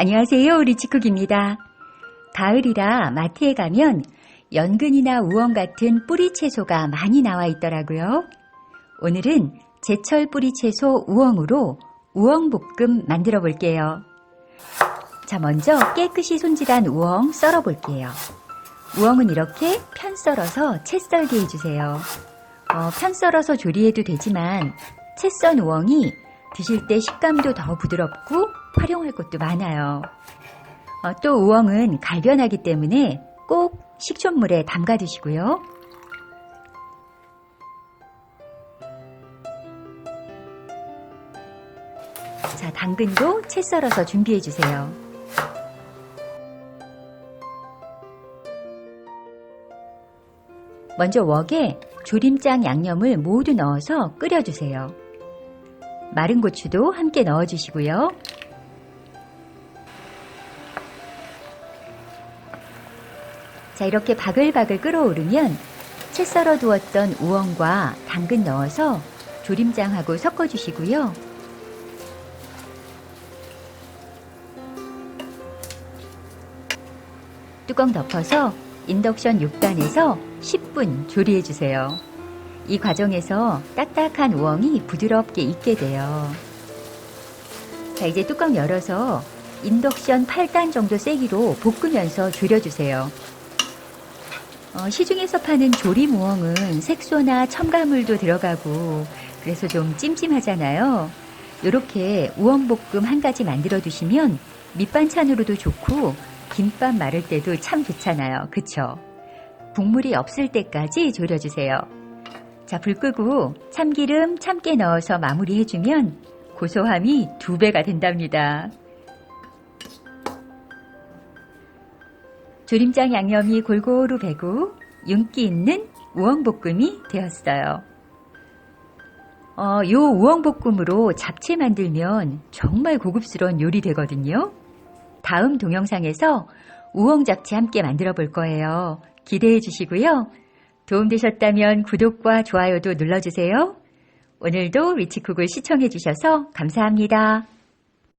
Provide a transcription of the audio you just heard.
안녕하세요. 리치쿡입니다. 가을이라 마트에 가면 연근이나 우엉 같은 뿌리 채소가 많이 나와 있더라고요. 오늘은 제철 뿌리 채소 우엉으로 우엉볶음 만들어 볼게요. 자, 먼저 깨끗이 손질한 우엉 썰어 볼게요. 우엉은 이렇게 편 썰어서 채 썰게 해주세요. 어, 편 썰어서 조리해도 되지만 채 썬 우엉이 드실 때 식감도 더 부드럽고 활용할 것도 많아요. 어, 또 우엉은 갈변하기 때문에 꼭 식초물에 담가 두시고요. 자, 당근도 채 썰어서 준비해 주세요. 먼저 웍에 조림장 양념을 모두 넣어서 끓여주세요. 마른 고추도 함께 넣어주시고요. 자, 이렇게 바글바글 끓어오르면 채 썰어 두었던 우엉과 당근 넣어서 조림장하고 섞어주시고요. 뚜껑 덮어서 인덕션 6단에서 10분 조리해 주세요. 이 과정에서 딱딱한 우엉이 부드럽게 익게 돼요. 자, 이제 뚜껑 열어서 인덕션 8단 정도 세기로 볶으면서 졸여주세요. 어, 시중에서 파는 조림 우엉은 색소나 첨가물도 들어가고 그래서 좀 찜찜하잖아요. 이렇게 우엉볶음 한 가지 만들어 두시면 밑반찬으로도 좋고 김밥 마를 때도 참 좋잖아요. 그쵸? 국물이 없을 때까지 졸여주세요. 자, 불 끄고 참기름 참깨 넣어서 마무리해주면 고소함이 두 배가 된답니다. 조림장 양념이 골고루 배고 윤기 있는 우엉볶음이 되었어요. 어, 요 우엉볶음으로 잡채 만들면 정말 고급스러운 요리 되거든요. 다음 동영상에서 우엉 잡채 함께 만들어 볼 거예요. 기대해 주시고요. 도움되셨다면 구독과 좋아요도 눌러주세요. 오늘도 리치쿡을 시청해 주셔서 감사합니다.